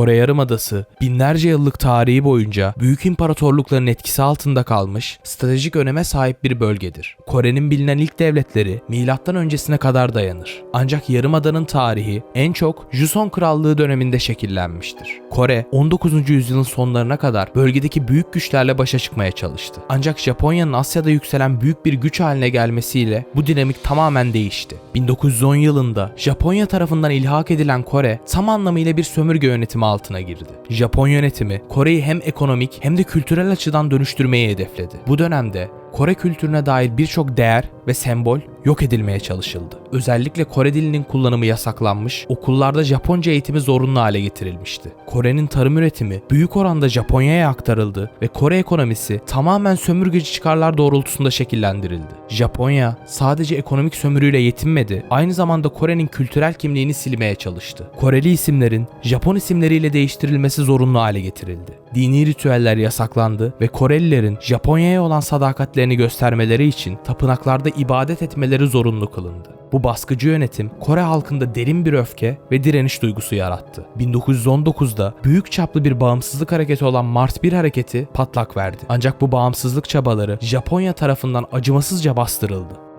Kore Yarımadası binlerce yıllık tarihi boyunca büyük imparatorlukların etkisi altında kalmış, stratejik öneme sahip bir bölgedir. Kore'nin bilinen ilk devletleri milattan öncesine kadar dayanır. Ancak Yarımada'nın tarihi en çok Joseon Krallığı döneminde şekillenmiştir. Kore 19. yüzyılın sonlarına kadar bölgedeki büyük güçlerle başa çıkmaya çalıştı. Ancak Japonya'nın Asya'da yükselen büyük bir güç haline gelmesiyle bu dinamik tamamen değişti. 1910 yılında Japonya tarafından ilhak edilen Kore tam anlamıyla bir sömürge yönetimi altına girdi. Japon yönetimi Kore'yi hem ekonomik hem de kültürel açıdan dönüştürmeyi hedefledi. Bu dönemde Kore kültürüne dair birçok değer ve sembol yok edilmeye çalışıldı. Özellikle Kore dilinin kullanımı yasaklanmış, okullarda Japonca eğitimi zorunlu hale getirilmişti. Kore'nin tarım üretimi büyük oranda Japonya'ya aktarıldı ve Kore ekonomisi tamamen sömürgeci çıkarlar doğrultusunda şekillendirildi. Japonya sadece ekonomik sömürüyle yetinmedi, aynı zamanda Kore'nin kültürel kimliğini silmeye çalıştı. Koreli isimlerin Japon isimleriyle değiştirilmesi zorunlu hale getirildi. Dini ritüeller yasaklandı ve Korelilerin Japonya'ya olan sadakatlerini göstermeleri için tapınaklarda ibadet etmeleri zorunlu kılındı. Bu baskıcı yönetim Kore halkında derin bir öfke ve direniş duygusu yarattı. 1919'da büyük çaplı bir bağımsızlık hareketi olan Mart 1 hareketi patlak verdi. Ancak bu bağımsızlık çabaları Japonya tarafından acımasızca bastırıldı.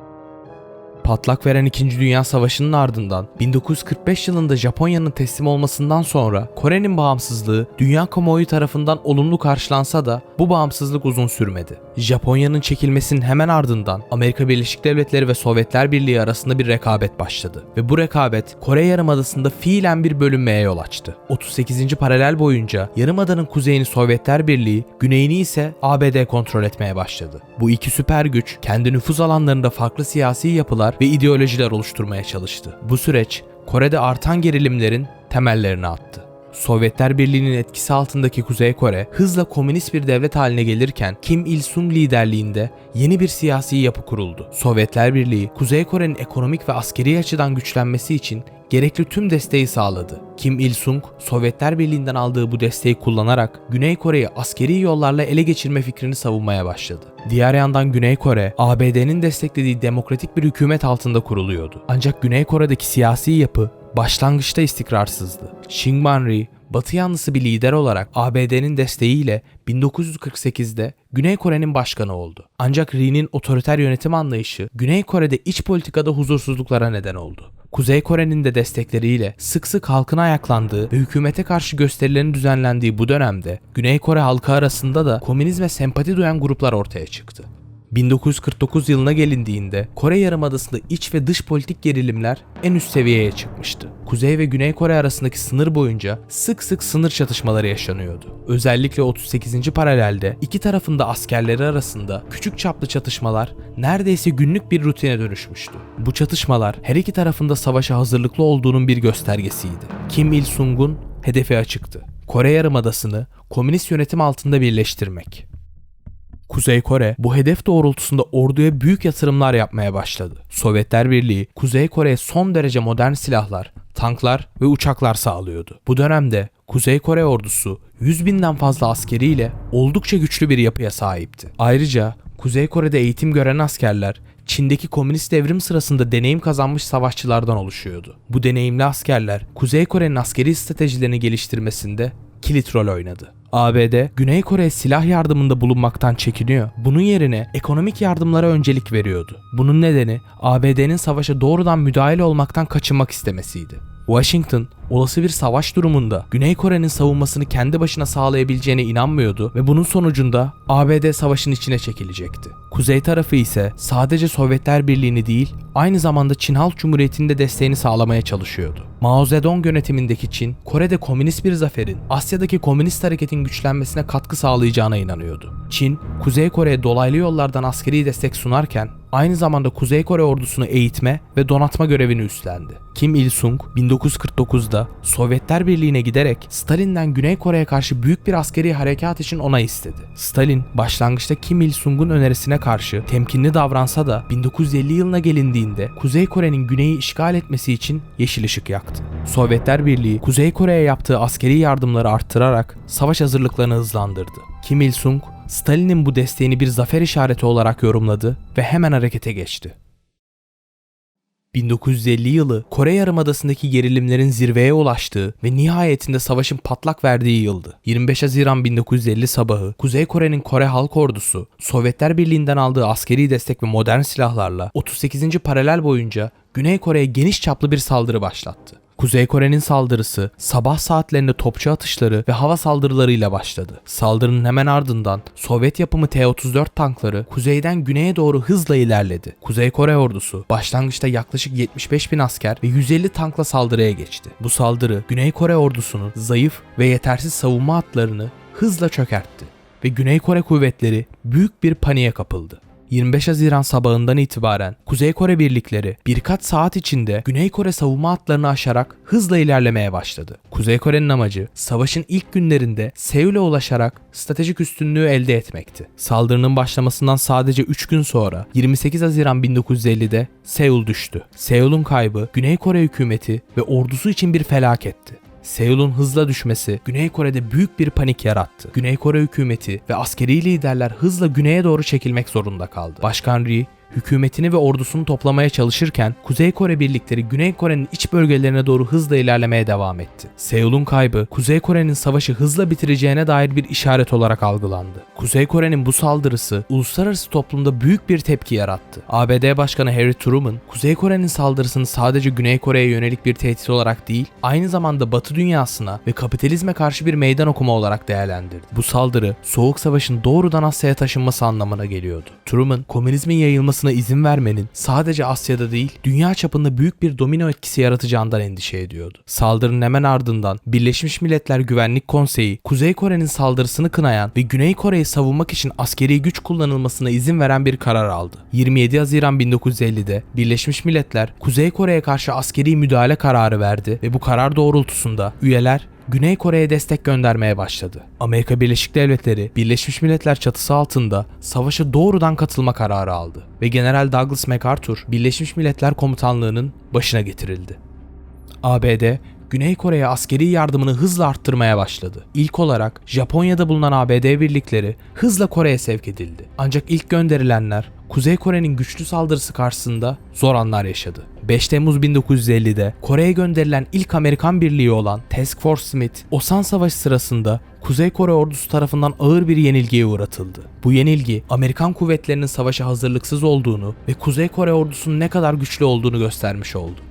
Patlak veren 2. Dünya Savaşı'nın ardından 1945 yılında Japonya'nın teslim olmasından sonra Kore'nin bağımsızlığı dünya kamuoyu tarafından olumlu karşılansa da bu bağımsızlık uzun sürmedi. Japonya'nın çekilmesinin hemen ardından Amerika Birleşik Devletleri ve Sovyetler Birliği arasında bir rekabet başladı ve bu rekabet Kore Yarımadası'nda fiilen bir bölünmeye yol açtı. 38. paralel boyunca Yarımada'nın kuzeyini Sovyetler Birliği, güneyini ise ABD kontrol etmeye başladı. Bu iki süper güç kendi nüfuz alanlarında farklı siyasi yapılar ve ideolojiler oluşturmaya çalıştı. Bu süreç Kore'de artan gerilimlerin temellerini attı. Sovyetler Birliği'nin etkisi altındaki Kuzey Kore hızla komünist bir devlet haline gelirken Kim Il-sung liderliğinde yeni bir siyasi yapı kuruldu. Sovyetler Birliği, Kuzey Kore'nin ekonomik ve askeri açıdan güçlenmesi için gerekli tüm desteği sağladı. Kim Il-sung, Sovyetler Birliği'nden aldığı bu desteği kullanarak Güney Kore'yi askeri yollarla ele geçirme fikrini savunmaya başladı. Diğer yandan Güney Kore, ABD'nin desteklediği demokratik bir hükümet altında kuruluyordu. Ancak Güney Kore'deki siyasi yapı başlangıçta istikrarsızdı. Shin Man-ri, Batı yanlısı bir lider olarak ABD'nin desteğiyle 1948'de Güney Kore'nin başkanı oldu. Ancak Ri'nin otoriter yönetim anlayışı Güney Kore'de iç politikada huzursuzluklara neden oldu. Kuzey Kore'nin de destekleriyle sık sık halkın ayaklandığı ve hükümete karşı gösterilerin düzenlendiği bu dönemde Güney Kore halkı arasında da komünizme sempati duyan gruplar ortaya çıktı. 1949 yılına gelindiğinde Kore Yarımadası'nda iç ve dış politik gerilimler en üst seviyeye çıkmıştı. Kuzey ve Güney Kore arasındaki sınır boyunca sık sık sınır çatışmaları yaşanıyordu. Özellikle 38. paralelde iki tarafında askerleri arasında küçük çaplı çatışmalar neredeyse günlük bir rutine dönüşmüştü. Bu çatışmalar her iki tarafında savaşa hazırlıklı olduğunun bir göstergesiydi. Kim Il-sung'un hedefi açıktı. Kore Yarımadası'nı komünist yönetim altında birleştirmek. Kuzey Kore bu hedef doğrultusunda orduya büyük yatırımlar yapmaya başladı. Sovyetler Birliği Kuzey Kore'ye son derece modern silahlar, tanklar ve uçaklar sağlıyordu. Bu dönemde Kuzey Kore ordusu 100 binden fazla askeriyle oldukça güçlü bir yapıya sahipti. Ayrıca Kuzey Kore'de eğitim gören askerler Çin'deki komünist devrim sırasında deneyim kazanmış savaşçılardan oluşuyordu. Bu deneyimli askerler Kuzey Kore'nin askeri stratejilerini geliştirmesinde kilit rol oynadı. ABD, Güney Kore silah yardımında bulunmaktan çekiniyor. Bunun yerine ekonomik yardımlara öncelik veriyordu. Bunun nedeni ABD'nin savaşa doğrudan müdahale olmaktan kaçınmak istemesiydi. Washington, olası bir savaş durumunda Güney Kore'nin savunmasını kendi başına sağlayabileceğine inanmıyordu ve bunun sonucunda ABD savaşın içine çekilecekti. Kuzey tarafı ise sadece Sovyetler Birliği'ni değil, aynı zamanda Çin Halk Cumhuriyeti'nin de desteğini sağlamaya çalışıyordu. Mao Zedong yönetimindeki Çin, Kore'de komünist bir zaferin Asya'daki komünist hareketin güçlenmesine katkı sağlayacağına inanıyordu. Çin, Kuzey Kore'ye dolaylı yollardan askeri destek sunarken aynı zamanda Kuzey Kore ordusunu eğitme ve donatma görevini üstlendi. Kim Il-sung 1949'da Sovyetler Birliği'ne giderek Stalin'den Güney Kore'ye karşı büyük bir askeri harekat için onay istedi. Stalin başlangıçta Kim Il-sung'un önerisine karşı temkinli davransa da 1950 yılına gelindiğinde Kuzey Kore'nin güneyi işgal etmesi için yeşil ışık yaktı. Sovyetler Birliği Kuzey Kore'ye yaptığı askeri yardımları arttırarak savaş hazırlıklarını hızlandırdı. Kim Il-sung Stalin'in bu desteğini bir zafer işareti olarak yorumladı ve hemen harekete geçti. 1950 yılı Kore Yarımadası'ndaki gerilimlerin zirveye ulaştığı ve nihayetinde savaşın patlak verdiği yıldı. 25 Haziran 1950 sabahı Kuzey Kore'nin Kore Halk Ordusu Sovyetler Birliği'nden aldığı askeri destek ve modern silahlarla 38. paralel boyunca Güney Kore'ye geniş çaplı bir saldırı başlattı. Kuzey Kore'nin saldırısı sabah saatlerinde topçu atışları ve hava saldırılarıyla başladı. Saldırının hemen ardından Sovyet yapımı T-34 tankları kuzeyden güneye doğru hızla ilerledi. Kuzey Kore ordusu başlangıçta yaklaşık 75 bin asker ve 150 tankla saldırıya geçti. Bu saldırı Güney Kore ordusunun zayıf ve yetersiz savunma hatlarını hızla çökertti ve Güney Kore kuvvetleri büyük bir paniğe kapıldı. 25 Haziran sabahından itibaren Kuzey Kore birlikleri birkaç saat içinde Güney Kore savunma hatlarını aşarak hızla ilerlemeye başladı. Kuzey Kore'nin amacı savaşın ilk günlerinde Seul'e ulaşarak stratejik üstünlüğü elde etmekti. Saldırının başlamasından sadece 3 gün sonra 28 Haziran 1950'de Seul düştü. Seul'un kaybı Güney Kore hükümeti ve ordusu için bir felaketti. Seul'un hızla düşmesi Güney Kore'de büyük bir panik yarattı. Güney Kore hükümeti ve askeri liderler hızla güneye doğru çekilmek zorunda kaldı. Başkan Ri hükümetini ve ordusunu toplamaya çalışırken Kuzey Kore birlikleri Güney Kore'nin iç bölgelerine doğru hızla ilerlemeye devam etti. Seul'un kaybı Kuzey Kore'nin savaşı hızla bitireceğine dair bir işaret olarak algılandı. Kuzey Kore'nin bu saldırısı uluslararası toplumda büyük bir tepki yarattı. ABD Başkanı Harry Truman, Kuzey Kore'nin saldırısını sadece Güney Kore'ye yönelik bir tehdit olarak değil, aynı zamanda Batı dünyasına ve kapitalizme karşı bir meydan okuma olarak değerlendirdi. Bu saldırı, Soğuk Savaş'ın doğrudan Asya'ya taşınması anlamına geliyordu. Truman, komünizmin yayılması olmasına izin vermenin sadece Asya'da değil, dünya çapında büyük bir domino etkisi yaratacağından endişe ediyordu. Saldırının hemen ardından Birleşmiş Milletler Güvenlik Konseyi, Kuzey Kore'nin saldırısını kınayan ve Güney Kore'yi savunmak için askeri güç kullanılmasına izin veren bir karar aldı. 27 Haziran 1950'de Birleşmiş Milletler Kuzey Kore'ye karşı askeri müdahale kararı verdi ve bu karar doğrultusunda üyeler Güney Kore'ye destek göndermeye başladı. Amerika Birleşik Devletleri, Birleşmiş Milletler çatısı altında savaşa doğrudan katılma kararı aldı ve General Douglas MacArthur, Birleşmiş Milletler Komutanlığı'nın başına getirildi. ABD, Güney Kore'ye askeri yardımını hızla arttırmaya başladı. İlk olarak Japonya'da bulunan ABD birlikleri hızla Kore'ye sevk edildi. Ancak ilk gönderilenler Kuzey Kore'nin güçlü saldırısı karşısında zor anlar yaşadı. 5 Temmuz 1950'de Kore'ye gönderilen ilk Amerikan birliği olan Task Force Smith, Osan Savaşı sırasında Kuzey Kore ordusu tarafından ağır bir yenilgiye uğratıldı. Bu yenilgi Amerikan kuvvetlerinin savaşa hazırlıksız olduğunu ve Kuzey Kore ordusunun ne kadar güçlü olduğunu göstermiş oldu.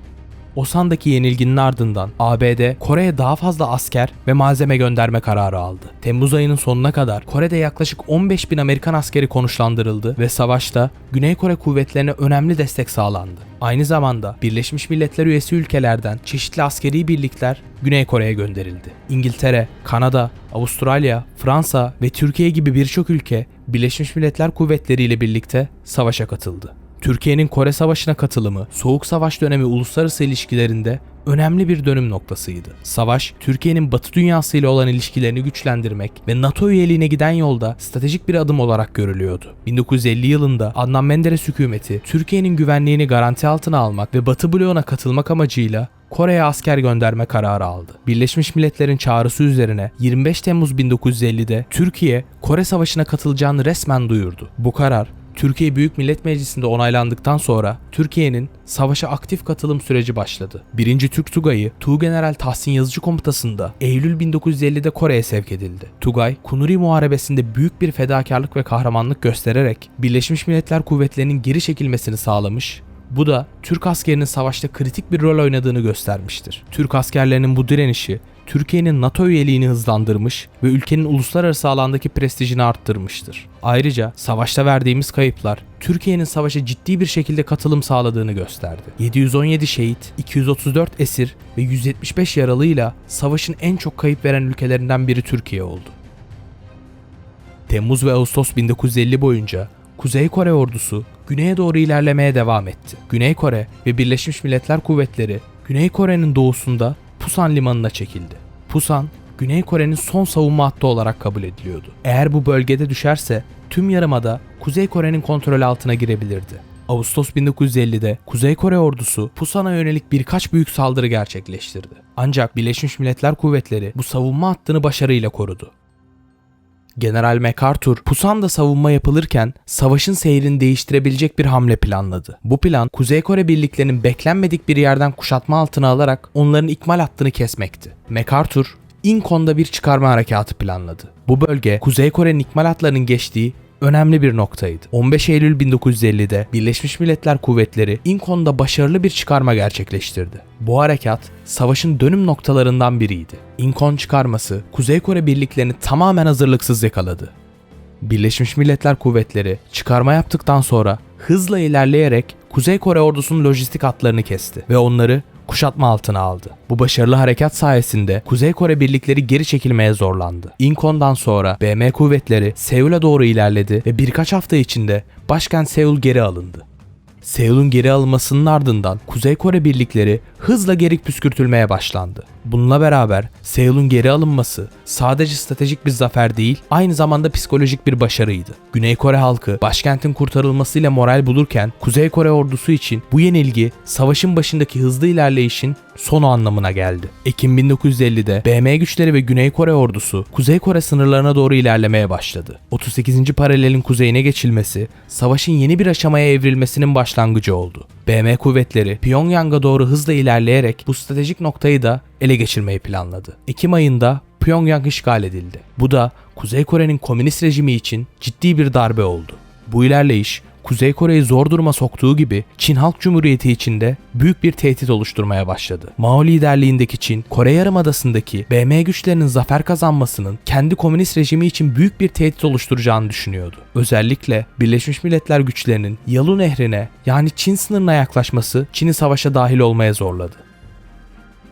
Osan'daki yenilginin ardından ABD Kore'ye daha fazla asker ve malzeme gönderme kararı aldı. Temmuz ayının sonuna kadar Kore'de yaklaşık 15 bin Amerikan askeri konuşlandırıldı ve savaşta Güney Kore kuvvetlerine önemli destek sağlandı. Aynı zamanda Birleşmiş Milletler üyesi ülkelerden çeşitli askeri birlikler Güney Kore'ye gönderildi. İngiltere, Kanada, Avustralya, Fransa ve Türkiye gibi birçok ülke Birleşmiş Milletler kuvvetleriyle birlikte savaşa katıldı. Türkiye'nin Kore Savaşı'na katılımı, Soğuk Savaş dönemi uluslararası ilişkilerinde önemli bir dönüm noktasıydı. Savaş, Türkiye'nin Batı dünyası ile olan ilişkilerini güçlendirmek ve NATO üyeliğine giden yolda stratejik bir adım olarak görülüyordu. 1950 yılında Adnan Menderes hükümeti Türkiye'nin güvenliğini garanti altına almak ve Batı bloğuna katılmak amacıyla Kore'ye asker gönderme kararı aldı. Birleşmiş Milletler'in çağrısı üzerine 25 Temmuz 1950'de Türkiye Kore Savaşı'na katılacağını resmen duyurdu. Bu karar Türkiye Büyük Millet Meclisi'nde onaylandıktan sonra Türkiye'nin savaşa aktif katılım süreci başladı. 1. Türk Tugayı Tuğgeneral Tahsin Yazıcı Komutası'nda Eylül 1950'de Kore'ye sevk edildi. Tugay, Kunuri Muharebesi'nde büyük bir fedakarlık ve kahramanlık göstererek Birleşmiş Milletler kuvvetlerinin geri çekilmesini sağlamış bu da Türk askerinin savaşta kritik bir rol oynadığını göstermiştir. Türk askerlerinin bu direnişi Türkiye'nin NATO üyeliğini hızlandırmış ve ülkenin uluslararası alandaki prestijini arttırmıştır. Ayrıca savaşta verdiğimiz kayıplar Türkiye'nin savaşa ciddi bir şekilde katılım sağladığını gösterdi. 717 şehit, 234 esir ve 175 yaralıyla savaşın en çok kayıp veren ülkelerinden biri Türkiye oldu. Temmuz ve Ağustos 1950 boyunca Kuzey Kore ordusu güneye doğru ilerlemeye devam etti. Güney Kore ve Birleşmiş Milletler Kuvvetleri Güney Kore'nin doğusunda Pusan limanına çekildi. Pusan, Güney Kore'nin son savunma hattı olarak kabul ediliyordu. Eğer bu bölgede düşerse tüm yarımada Kuzey Kore'nin kontrolü altına girebilirdi. Ağustos 1950'de Kuzey Kore ordusu Pusan'a yönelik birkaç büyük saldırı gerçekleştirdi. Ancak Birleşmiş Milletler Kuvvetleri bu savunma hattını başarıyla korudu. General MacArthur, Pusan'da savunma yapılırken savaşın seyrini değiştirebilecek bir hamle planladı. Bu plan, Kuzey Kore birliklerinin beklenmedik bir yerden kuşatma altına alarak onların ikmal hattını kesmekti. MacArthur, Inkon'da bir çıkarma harekatı planladı. Bu bölge, Kuzey Kore'nin ikmal hatlarının geçtiği önemli bir noktaydı. 15 Eylül 1950'de Birleşmiş Milletler Kuvvetleri Inkon'da başarılı bir çıkarma gerçekleştirdi. Bu harekat savaşın dönüm noktalarından biriydi. Inkon çıkarması Kuzey Kore birliklerini tamamen hazırlıksız yakaladı. Birleşmiş Milletler Kuvvetleri çıkarma yaptıktan sonra hızla ilerleyerek Kuzey Kore ordusunun lojistik hatlarını kesti ve onları kuşatma altına aldı. Bu başarılı harekat sayesinde Kuzey Kore birlikleri geri çekilmeye zorlandı. Inkon'dan sonra BM kuvvetleri Seul'e doğru ilerledi ve birkaç hafta içinde başkent Seul geri alındı. Seul'un geri alınmasının ardından Kuzey Kore birlikleri hızla geri püskürtülmeye başlandı. Bununla beraber Seul'un geri alınması sadece stratejik bir zafer değil, aynı zamanda psikolojik bir başarıydı. Güney Kore halkı başkentin kurtarılmasıyla moral bulurken Kuzey Kore ordusu için bu yenilgi savaşın başındaki hızlı ilerleyişin sonu anlamına geldi. Ekim 1950'de BM güçleri ve Güney Kore ordusu Kuzey Kore sınırlarına doğru ilerlemeye başladı. 38. paralelin kuzeyine geçilmesi savaşın yeni bir aşamaya evrilmesinin başlangıcı oldu. BM kuvvetleri Pyongyang'a doğru hızla ilerleyerek bu stratejik noktayı da ele geçirmeyi planladı. Ekim ayında Pyongyang işgal edildi. Bu da Kuzey Kore'nin komünist rejimi için ciddi bir darbe oldu. Bu ilerleyiş Kuzey Kore'yi zor duruma soktuğu gibi Çin Halk Cumhuriyeti içinde büyük bir tehdit oluşturmaya başladı. Mao liderliğindeki Çin, Kore Yarımadası'ndaki BM güçlerinin zafer kazanmasının kendi komünist rejimi için büyük bir tehdit oluşturacağını düşünüyordu. Özellikle Birleşmiş Milletler güçlerinin Yalu Nehri'ne yani Çin sınırına yaklaşması Çin'i savaşa dahil olmaya zorladı.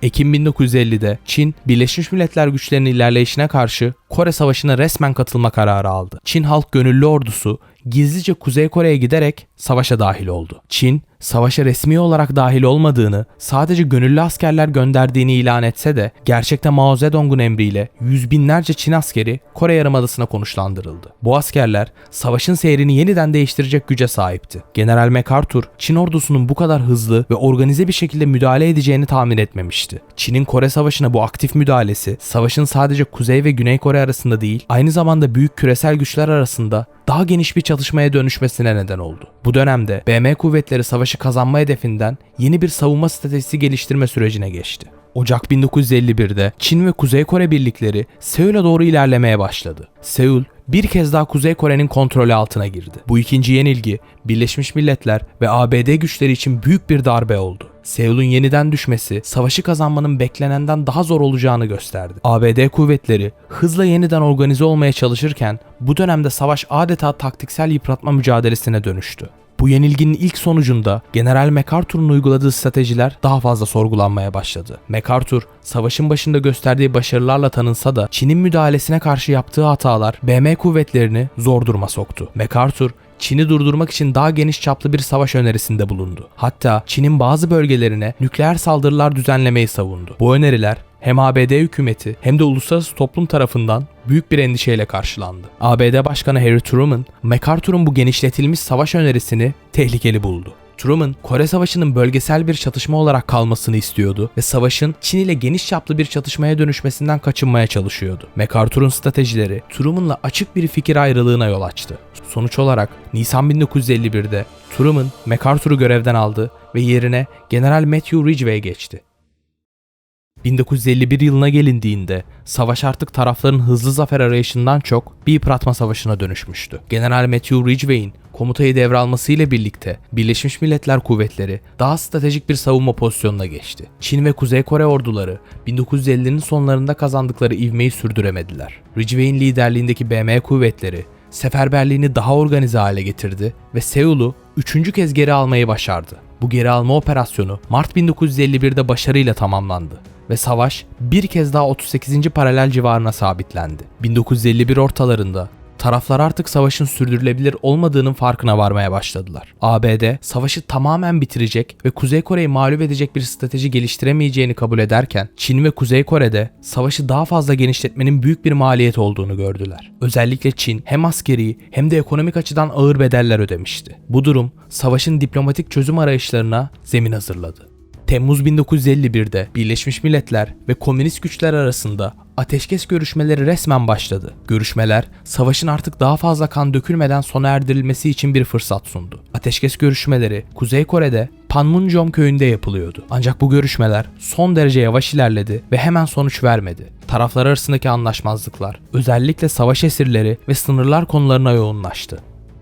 Ekim 1950'de Çin, Birleşmiş Milletler güçlerinin ilerleyişine karşı Kore Savaşı'na resmen katılma kararı aldı. Çin Halk Gönüllü Ordusu gizlice Kuzey Kore'ye giderek savaşa dahil oldu. Çin, savaşa resmi olarak dahil olmadığını, sadece gönüllü askerler gönderdiğini ilan etse de gerçekte Mao Zedong'un emriyle yüz binlerce Çin askeri Kore Yarımadası'na konuşlandırıldı. Bu askerler savaşın seyrini yeniden değiştirecek güce sahipti. General MacArthur, Çin ordusunun bu kadar hızlı ve organize bir şekilde müdahale edeceğini tahmin etmemişti. Çin'in Kore Savaşı'na bu aktif müdahalesi, savaşın sadece Kuzey ve Güney Kore arasında değil, aynı zamanda büyük küresel güçler arasında daha geniş bir çatışmaya dönüşmesine neden oldu. Bu dönemde BM kuvvetleri savaşı kazanma hedefinden yeni bir savunma stratejisi geliştirme sürecine geçti. Ocak 1951'de Çin ve Kuzey Kore birlikleri Seul'e doğru ilerlemeye başladı. Seul bir kez daha Kuzey Kore'nin kontrolü altına girdi. Bu ikinci yenilgi Birleşmiş Milletler ve ABD güçleri için büyük bir darbe oldu. Seul'un yeniden düşmesi savaşı kazanmanın beklenenden daha zor olacağını gösterdi. ABD kuvvetleri hızla yeniden organize olmaya çalışırken bu dönemde savaş adeta taktiksel yıpratma mücadelesine dönüştü. Bu yenilginin ilk sonucunda General MacArthur'un uyguladığı stratejiler daha fazla sorgulanmaya başladı. MacArthur, savaşın başında gösterdiği başarılarla tanınsa da Çin'in müdahalesine karşı yaptığı hatalar BM kuvvetlerini zor duruma soktu. MacArthur, Çin'i durdurmak için daha geniş çaplı bir savaş önerisinde bulundu. Hatta Çin'in bazı bölgelerine nükleer saldırılar düzenlemeyi savundu. Bu öneriler hem ABD hükümeti hem de uluslararası toplum tarafından büyük bir endişeyle karşılandı. ABD Başkanı Harry Truman, MacArthur'un bu genişletilmiş savaş önerisini tehlikeli buldu. Truman, Kore Savaşı'nın bölgesel bir çatışma olarak kalmasını istiyordu ve savaşın Çin ile geniş çaplı bir çatışmaya dönüşmesinden kaçınmaya çalışıyordu. MacArthur'un stratejileri Truman'la açık bir fikir ayrılığına yol açtı. Sonuç olarak Nisan 1951'de Truman, MacArthur'u görevden aldı ve yerine General Matthew Ridgway geçti. 1951 yılına gelindiğinde savaş artık tarafların hızlı zafer arayışından çok bir yıpratma savaşına dönüşmüştü. General Matthew Ridgway'in komutayı devralmasıyla birlikte Birleşmiş Milletler Kuvvetleri daha stratejik bir savunma pozisyonuna geçti. Çin ve Kuzey Kore orduları 1950'lerin sonlarında kazandıkları ivmeyi sürdüremediler. Ridgway'in liderliğindeki BM kuvvetleri seferberliğini daha organize hale getirdi ve Seul'u üçüncü kez geri almayı başardı. Bu geri alma operasyonu Mart 1951'de başarıyla tamamlandı ve savaş bir kez daha 38. paralel civarına sabitlendi. 1951 ortalarında taraflar artık savaşın sürdürülebilir olmadığının farkına varmaya başladılar. ABD savaşı tamamen bitirecek ve Kuzey Kore'yi mağlup edecek bir strateji geliştiremeyeceğini kabul ederken Çin ve Kuzey Kore'de savaşı daha fazla genişletmenin büyük bir maliyet olduğunu gördüler. Özellikle Çin hem askeri hem de ekonomik açıdan ağır bedeller ödemişti. Bu durum savaşın diplomatik çözüm arayışlarına zemin hazırladı. Temmuz 1951'de Birleşmiş Milletler ve komünist güçler arasında ateşkes görüşmeleri resmen başladı. Görüşmeler, savaşın artık daha fazla kan dökülmeden sona erdirilmesi için bir fırsat sundu. Ateşkes görüşmeleri Kuzey Kore'de Panmunjom köyünde yapılıyordu. Ancak bu görüşmeler son derece yavaş ilerledi ve hemen sonuç vermedi. Taraflar arasındaki anlaşmazlıklar, özellikle savaş esirleri ve sınırlar konularına yoğunlaştı.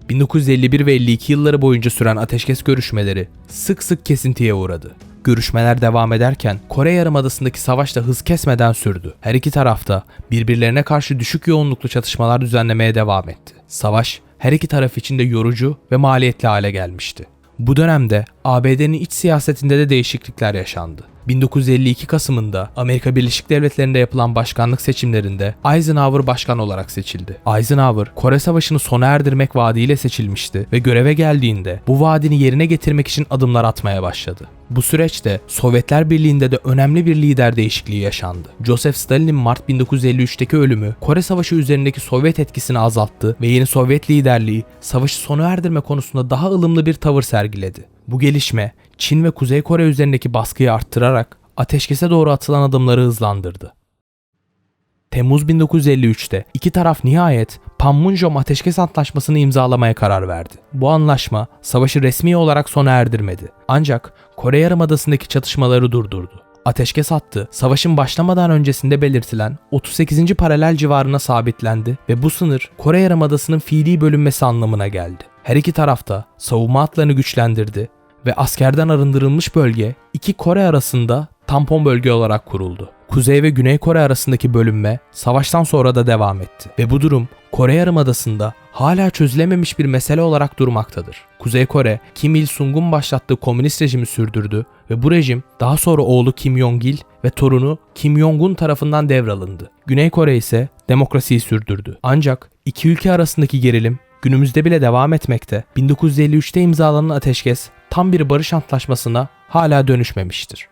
1951 ve 52 yılları boyunca süren ateşkes görüşmeleri sık sık kesintiye uğradı. Görüşmeler devam ederken Kore Yarımadası'ndaki savaş da hız kesmeden sürdü. Her iki tarafta birbirlerine karşı düşük yoğunluklu çatışmalar düzenlemeye devam etti. Savaş her iki taraf için de yorucu ve maliyetli hale gelmişti. Bu dönemde ABD'nin iç siyasetinde de değişiklikler yaşandı. 1952 Kasım'ında Amerika Birleşik Devletleri'nde yapılan başkanlık seçimlerinde Eisenhower başkan olarak seçildi. Eisenhower, Kore Savaşı'nı sona erdirmek vaadiyle seçilmişti ve göreve geldiğinde bu vaadini yerine getirmek için adımlar atmaya başladı. Bu süreçte Sovyetler Birliği'nde de önemli bir lider değişikliği yaşandı. Joseph Stalin'in Mart 1953'teki ölümü Kore Savaşı üzerindeki Sovyet etkisini azalttı ve yeni Sovyet liderliği savaşı sona erdirme konusunda daha ılımlı bir tavır sergiledi. Bu gelişme Çin ve Kuzey Kore üzerindeki baskıyı arttırarak ateşkese doğru atılan adımları hızlandırdı. Temmuz 1953'te iki taraf nihayet Panmunjom Ateşkes Antlaşması'nı imzalamaya karar verdi. Bu anlaşma savaşı resmi olarak sona erdirmedi. Ancak Kore Yarımadası'ndaki çatışmaları durdurdu. Ateşkes hattı savaşın başlamadan öncesinde belirtilen 38. paralel civarına sabitlendi ve bu sınır Kore Yarımadası'nın fiili bölünmesi anlamına geldi. Her iki tarafta savunma hatlarını güçlendirdi ve askerden arındırılmış bölge iki Kore arasında tampon bölge olarak kuruldu. Kuzey ve Güney Kore arasındaki bölünme savaştan sonra da devam etti ve bu durum Kore Yarımadası'nda hala çözülememiş bir mesele olarak durmaktadır. Kuzey Kore, Kim Il-sung'un başlattığı komünist rejimi sürdürdü ve bu rejim daha sonra oğlu Kim Jong-il ve torunu Kim Jong-un tarafından devralındı. Güney Kore ise demokrasiyi sürdürdü. Ancak iki ülke arasındaki gerilim günümüzde bile devam etmekte. 1953'te imzalanan ateşkes tam bir barış antlaşmasına hala dönüşmemiştir.